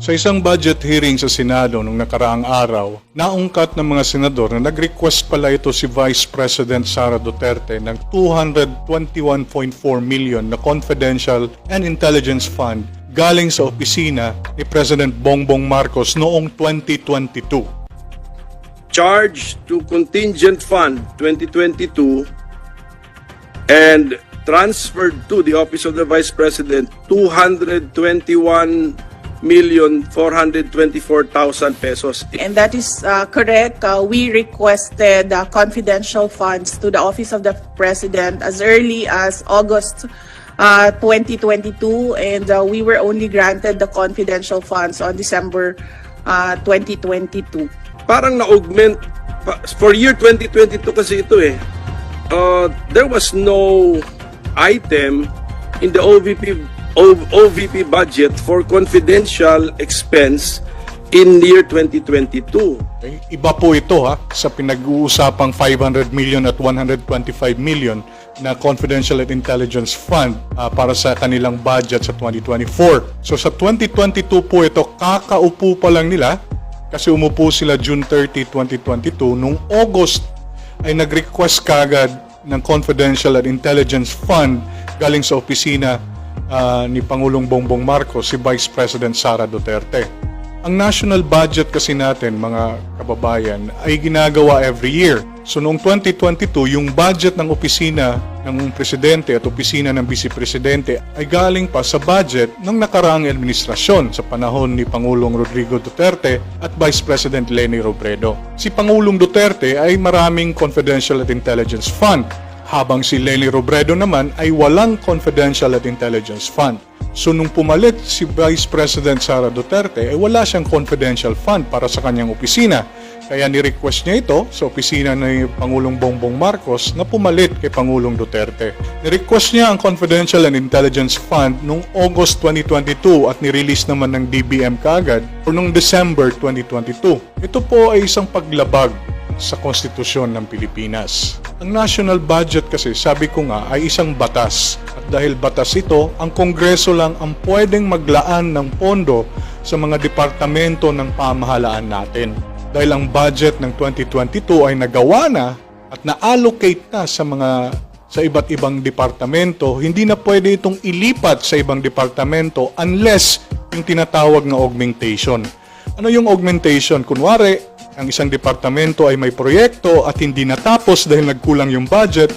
Sa isang budget hearing sa Senado nung nakaraang araw, naungkat ng mga senador na nag-request pala ito si Vice President Sara Duterte ng 221.4 million na confidential and intelligence fund galing sa opisina ni President Bongbong Marcos noong 2022. charge to contingent fund 2022 and transferred to the office of the vice president 221 million 424,000 pesos. And that is uh, correct. Uh, we requested uh, confidential funds to the Office of the President as early as August uh, 2022, and uh, we were only granted the confidential funds on December uh, 2022. Parang na-augment for year 2022 kasi ito eh. Uh, there was no item in the OVP OVP budget for confidential expense in year 2022. Okay? Iba po ito ha, sa pinag-uusapang 500 million at 125 million na Confidential and Intelligence Fund ah, para sa kanilang budget sa 2024. So sa 2022 po ito, kakaupo pa lang nila kasi umupo sila June 30, 2022. Nung August ay nag-request kagad ng Confidential and Intelligence Fund galing sa opisina ah, ni Pangulong Bongbong Marcos, si Vice President Sara Duterte. Ang national budget kasi natin, mga kababayan, ay ginagawa every year. So noong 2022, yung budget ng opisina ng presidente at opisina ng vice presidente ay galing pa sa budget ng nakaraang administrasyon sa panahon ni Pangulong Rodrigo Duterte at Vice President Leni Robredo. Si Pangulong Duterte ay maraming confidential at intelligence fund habang si Leni Robredo naman ay walang confidential at intelligence fund. So nung pumalit si Vice President Sara Duterte, ay wala siyang confidential fund para sa kanyang opisina. Kaya ni-request niya ito sa opisina ni Pangulong Bongbong Marcos na pumalit kay Pangulong Duterte. Ni-request niya ang Confidential and Intelligence Fund noong August 2022 at ni-release naman ng DBM kaagad o noong December 2022. Ito po ay isang paglabag sa konstitusyon ng Pilipinas. Ang national budget kasi sabi ko nga ay isang batas at dahil batas ito, ang Kongreso lang ang pwedeng maglaan ng pondo sa mga departamento ng pamahalaan natin. Dahil ang budget ng 2022 ay nagawa na at na-allocate na sa mga sa iba't ibang departamento, hindi na pwede itong ilipat sa ibang departamento unless yung tinatawag na augmentation. Ano yung augmentation? Kunwari, ang isang departamento ay may proyekto at hindi natapos dahil nagkulang yung budget,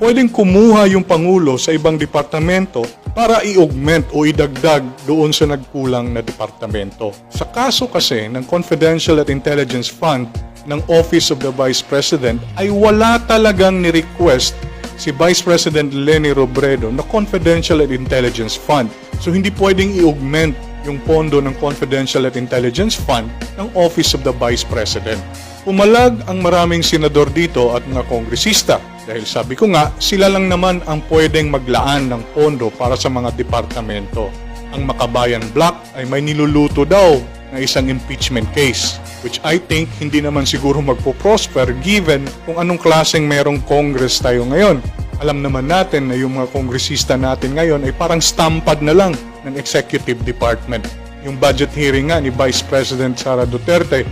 pwedeng kumuha yung Pangulo sa ibang departamento para i-augment o idagdag doon sa nagkulang na departamento. Sa kaso kasi ng Confidential at Intelligence Fund ng Office of the Vice President ay wala talagang ni-request si Vice President Leni Robredo na Confidential and Intelligence Fund. So hindi pwedeng i-augment yung pondo ng Confidential and Intelligence Fund ng Office of the Vice President. Pumalag ang maraming senador dito at mga kongresista dahil sabi ko nga, sila lang naman ang pwedeng maglaan ng pondo para sa mga departamento. Ang Makabayan Black ay may niluluto daw na isang impeachment case which I think hindi naman siguro magpo-prosper given kung anong klaseng merong Congress tayo ngayon. Alam naman natin na yung mga kongresista natin ngayon ay parang stampad na lang ng executive department. Yung budget hearing nga ni Vice President Sara Duterte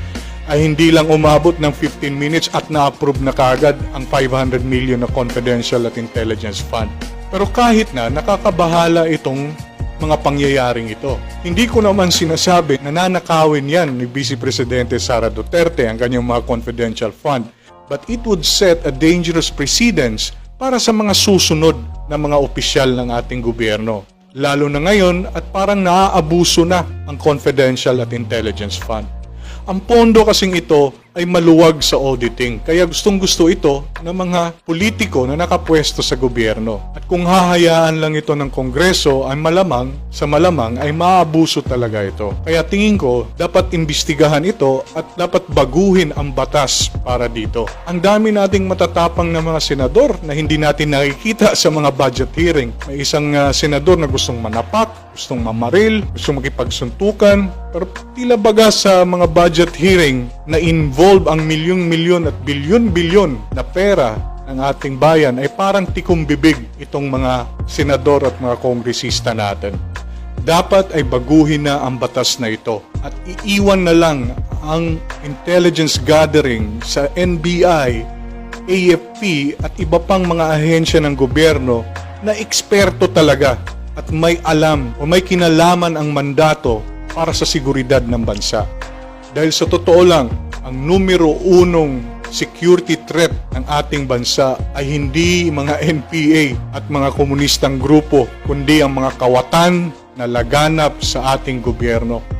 ay hindi lang umabot ng 15 minutes at na-approve na kagad ang 500 million na confidential at intelligence fund. Pero kahit na nakakabahala itong mga pangyayaring ito. Hindi ko naman sinasabi na nanakawin yan ni Vice Presidente Sara Duterte ang kanyang mga confidential fund. But it would set a dangerous precedence para sa mga susunod na mga opisyal ng ating gobyerno. Lalo na ngayon at parang naaabuso na ang confidential at intelligence fund. Ang pondo kasing ito ay maluwag sa auditing. Kaya gustong gusto ito ng mga politiko na nakapwesto sa gobyerno. At kung hahayaan lang ito ng Kongreso, ay malamang, sa malamang, ay maabuso talaga ito. Kaya tingin ko, dapat imbestigahan ito at dapat baguhin ang batas para dito. Ang dami nating matatapang na mga senador na hindi natin nakikita sa mga budget hearing. May isang ah, senador na gustong manapak, gustong mamaril, gustong makipagsuntukan, pero tila baga sa mga budget hearing na involve ang milyong-milyon at bilyon-bilyon na pera ng ating bayan ay parang tikong bibig itong mga senador at mga kongresista natin. dapat ay baguhin na ang batas na ito at iiwan na lang ang intelligence gathering sa NBI, AFP at iba pang mga ahensya ng gobyerno na eksperto talaga at may alam o may kinalaman ang mandato para sa seguridad ng bansa. Dahil sa totoo lang, ang numero unong security threat ng ating bansa ay hindi mga NPA at mga komunistang grupo, kundi ang mga kawatan na laganap sa ating gobyerno.